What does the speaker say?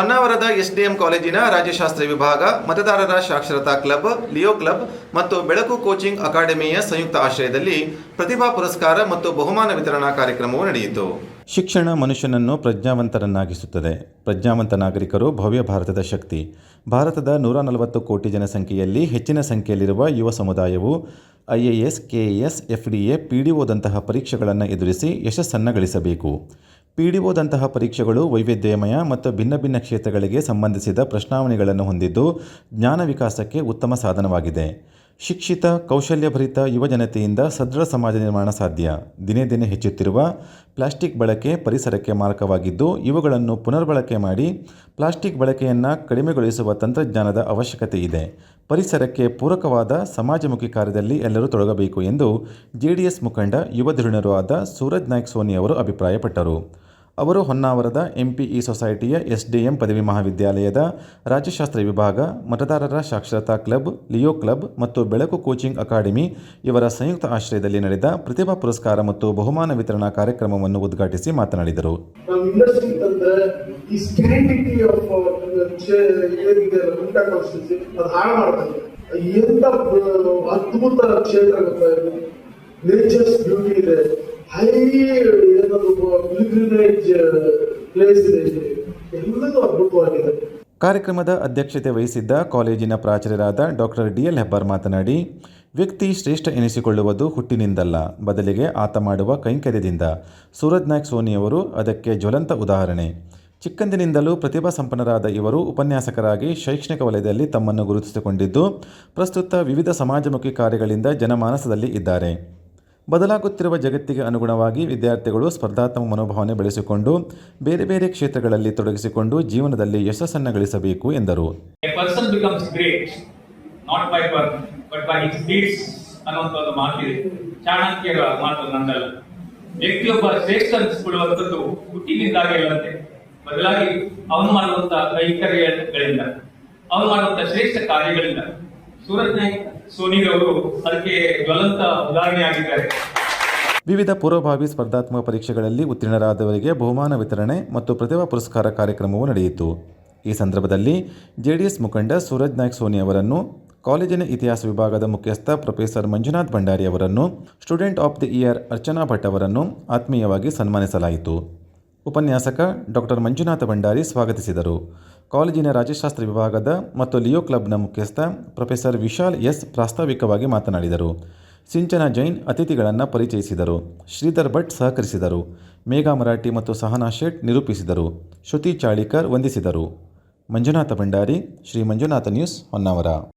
ಹೊನ್ನಾವರದ M ಕಾಲೇಜಿನ ರಾಜ್ಯಶಾಸ್ತ್ರ ವಿಭಾಗ, ಮತದಾರರ ಸಾಕ್ಷರತಾ ಕ್ಲಬ್, ಲಿಯೋ ಕ್ಲಬ್ ಮತ್ತು ಬೆಳಕು ಕೋಚಿಂಗ್ ಅಕಾಡೆಮಿಯ ಸಂಯುಕ್ತ ಆಶ್ರಯದಲ್ಲಿ ಪ್ರತಿಭಾ ಪುರಸ್ಕಾರ ಮತ್ತು ಬಹುಮಾನ ವಿತರಣಾ ಕಾರ್ಯಕ್ರಮವು ನಡೆಯಿತು. ಶಿಕ್ಷಣ ಮನುಷ್ಯನನ್ನು ಪ್ರಜ್ಞಾವಂತರನ್ನಾಗಿಸುತ್ತದೆ. ಪ್ರಜ್ಞಾವಂತ ನಾಗರಿಕರು ಭವ್ಯ ಭಾರತದ ಶಕ್ತಿ. ಭಾರತದ ನೂರ ನಲವತ್ತು ಕೋಟಿ ಜನಸಂಖ್ಯೆಯಲ್ಲಿ ಹೆಚ್ಚಿನ ಸಂಖ್ಯೆಯಲ್ಲಿರುವ ಯುವ ಸಮುದಾಯವು ಐಎಎಸ್ ಕೆಎಎಸ್ ಎಫ್ಡಿಎ ಪಿಡಿಒದಂತಹ ಪರೀಕ್ಷೆಗಳನ್ನು ಎದುರಿಸಿ ಯಶಸ್ಸನ್ನು ಗಳಿಸಬೇಕು. ಪಿಡಿಒದಂತಹ ಪರೀಕ್ಷೆಗಳು ವೈವಿಧ್ಯಮಯ ಮತ್ತು ಭಿನ್ನ ಭಿನ್ನ ಕ್ಷೇತ್ರಗಳಿಗೆ ಸಂಬಂಧಿಸಿದ ಪ್ರಶ್ನಾವಳಿಗಳನ್ನು ಹೊಂದಿದ್ದು ಜ್ಞಾನ ವಿಕಾಸಕ್ಕೆ ಉತ್ತಮ ಸಾಧನವಾಗಿದೆ. ಶಿಕ್ಷಿತ, ಕೌಶಲ್ಯಭರಿತ ಯುವಜನತೆಯಿಂದ ಸದೃಢ ಸಮಾಜ ನಿರ್ಮಾಣ ಸಾಧ್ಯ. ದಿನೇ ದಿನೇ ಹೆಚ್ಚುತ್ತಿರುವ ಪ್ಲಾಸ್ಟಿಕ್ ಬಳಕೆ ಪರಿಸರಕ್ಕೆ ಮಾರಕವಾಗಿದ್ದು ಇವುಗಳನ್ನು ಪುನರ್ಬಳಕೆ ಮಾಡಿ ಪ್ಲಾಸ್ಟಿಕ್ ಬಳಕೆಯನ್ನು ಕಡಿಮೆಗೊಳಿಸುವ ತಂತ್ರಜ್ಞಾನದ ಅವಶ್ಯಕತೆ ಇದೆ. ಪರಿಸರಕ್ಕೆ ಪೂರಕವಾದ ಸಮಾಜಮುಖಿ ಕಾರ್ಯದಲ್ಲಿ ಎಲ್ಲರೂ ತೊಡಗಬೇಕು ಎಂದು ಜೆಡಿಎಸ್ ಮುಖಂಡ ಯುವ ಧುರೀಣರೂ ಆದ ಸೂರಜ್ ನಾಯ್ಕ್ ಸೋನಿ ಅವರು ಅಭಿಪ್ರಾಯಪಟ್ಟರು. ಅವರು ಹೊನ್ನಾವರದ ಎಂಪಿಇ ಸೊಸೈಟಿಯ ಎಸ್ಡಿಎಂ ಪದವಿ ಮಹಾವಿದ್ಯಾಲಯದ ರಾಜ್ಯಶಾಸ್ತ್ರ ವಿಭಾಗ, ಮತದಾರರ ಸಾಕ್ಷರತಾ ಕ್ಲಬ್, ಲಿಯೋ ಕ್ಲಬ್ ಮತ್ತು ಬೆಳಕು ಕೋಚಿಂಗ್ ಅಕಾಡೆಮಿ ಇವರ ಸಂಯುಕ್ತ ಆಶ್ರಯದಲ್ಲಿ ನಡೆದ ಪ್ರತಿಭಾ ಪುರಸ್ಕಾರ ಮತ್ತು ಬಹುಮಾನ ವಿತರಣಾ ಕಾರ್ಯಕ್ರಮವನ್ನು ಉದ್ಘಾಟಿಸಿ ಮಾತನಾಡಿದರು. ಮಾಡ್ತಾರೆ ಎಂತ ಅದ್ಭುತ ಕ್ಷೇತ್ರ ನೇಚರ್ಸ್ ಬ್ಯೂಟಿ ಇದೆ. ಹೈ ಪಿಲ್ಗ್ರಿಮೇಜ್ ಪ್ಲೇಸ್ ಇಲ್ಲಿ. ಎಲ್ಲದೂ ಅದ್ಭುತವಾಗಿದೆ. ಕಾರ್ಯಕ್ರಮದ ಅಧ್ಯಕ್ಷತೆ ವಹಿಸಿದ್ದ ಕಾಲೇಜಿನ ಪ್ರಾಚಾರ್ಯರಾದ ಡಾಕ್ಟರ್ ಡಿಎಲ್ ಹೆಬ್ಬಾರ್ ಮಾತನಾಡಿ, ವ್ಯಕ್ತಿ ಶ್ರೇಷ್ಠ ಎನಿಸಿಕೊಳ್ಳುವುದು ಹುಟ್ಟಿನಿಂದಲ್ಲ, ಬದಲಿಗೆ ಆತ ಮಾಡುವ ಕೈಂಕರ್ಯದಿಂದ. ಸೂರಜ್ ನಾಯ್ಕ್ ಸೋನಿಯವರು ಅದಕ್ಕೆ ಜ್ವಲಂತ ಉದಾಹರಣೆ. ಚಿಕ್ಕಂದಿನಿಂದಲೂ ಪ್ರತಿಭಾ ಸಂಪನ್ನರಾದ ಇವರು ಉಪನ್ಯಾಸಕರಾಗಿ ಶೈಕ್ಷಣಿಕ ವಲಯದಲ್ಲಿ ತಮ್ಮನ್ನು ಗುರುತಿಸಿಕೊಂಡಿದ್ದು, ಪ್ರಸ್ತುತ ವಿವಿಧ ಸಮಾಜಮುಖಿ ಕಾರ್ಯಗಳಿಂದ ಜನಮಾನಸದಲ್ಲಿ ಇದ್ದಾರೆ. ಬದಲಾಗುತ್ತಿರುವ ಜಗತ್ತಿಗೆ ಅನುಗುಣವಾಗಿ ವಿದ್ಯಾರ್ಥಿಗಳು ಸ್ಪರ್ಧಾತ್ಮಕ ಮನೋಭಾವನೆ ಬೆಳೆಸಿಕೊಂಡು ಬೇರೆ ಬೇರೆ ಕ್ಷೇತ್ರಗಳಲ್ಲಿ ತೊಡಗಿಸಿಕೊಂಡು ಜೀವನದಲ್ಲಿ ಯಶಸ್ಸನ್ನು ಗಳಿಸಬೇಕು ಎಂದರು ವ್ಯಕ್ತಿಯೊಬ್ಬ ಶ್ರೇಷ್ಠ ಅನಿಸಿಕೊಳ್ಳುವಂಥದ್ದು ಹುಟ್ಟಿನಿಂದಾಗಿ ಅಲ್ಲಂತೆ ಬದಲಾಗಿ ಅವನು ಮಾಡುವಂತಹ ಕೈಕರ್ಯಗಳಿಂದ, ಅವನು ಮಾಡುವಂತಹ ಶ್ರೇಷ್ಠ ಕಾರ್ಯಗಳಿಂದ ಸೋನಿ ಸೋನಿರವರು ಅದಕ್ಕೆ ಜ್ವಲಂತ ಉದಾಹರಣೆಯಾಗಿದ್ದಾರೆ ವಿವಿಧ ಪೂರ್ವಭಾವಿ ಸ್ಪರ್ಧಾತ್ಮಕ ಪರೀಕ್ಷೆಗಳಲ್ಲಿ ಉತ್ತೀರ್ಣರಾದವರಿಗೆ ಬಹುಮಾನ ವಿತರಣೆ ಮತ್ತು ಪ್ರತಿಭಾ ಪುರಸ್ಕಾರ ಕಾರ್ಯಕ್ರಮವು ನಡೆಯಿತು. ಈ ಸಂದರ್ಭದಲ್ಲಿ ಜೆಡಿಎಸ್ ಮುಖಂಡ ಸೂರಜ್ ನಾಯ್ಕ್ ಸೋನಿ ಅವರನ್ನು, ಕಾಲೇಜಿನ ಇತಿಹಾಸ ವಿಭಾಗದ ಮುಖ್ಯಸ್ಥ ಪ್ರೊಫೆಸರ್ ಮಂಜುನಾಥ್ ಭಂಡಾರಿ ಅವರನ್ನು, student of the year Archana Bhat ಅವರನ್ನು ಆತ್ಮೀಯವಾಗಿ ಸನ್ಮಾನಿಸಲಾಯಿತು. ಉಪನ್ಯಾಸಕ ಡಾಕ್ಟರ್ ಮಂಜುನಾಥ ಭಂಡಾರಿ ಸ್ವಾಗತಿಸಿದರು. ಕಾಲೇಜಿನ ರಾಜ್ಯಶಾಸ್ತ್ರ ವಿಭಾಗದ ಮತ್ತು ಲಿಯೋ ಕ್ಲಬ್ನ ಮುಖ್ಯಸ್ಥ ಪ್ರೊಫೆಸರ್ ವಿಶಾಲ್ ಎಸ್ ಪ್ರಾಸ್ತಾವಿಕವಾಗಿ ಮಾತನಾಡಿದರು. ಸಿಂಚನ ಜೈನ್ ಅತಿಥಿಗಳನ್ನು ಪರಿಚಯಿಸಿದರು. ಶ್ರೀಧರ್ ಭಟ್ ಸಹಕರಿಸಿದರು. ಮೇಘಾ ಮರಾಠಿ ಮತ್ತು ಸಹನಾ ಶೇಟ್ ನಿರೂಪಿಸಿದರು. ಶ್ರುತಿ ಚಾಳಿಕರ್ ವಂದಿಸಿದರು. ಮಂಜುನಾಥ ಭಂಡಾರಿ, ಶ್ರೀ ಮಂಜುನಾಥ ನ್ಯೂಸ್ ಹೊನ್ನಾವರ.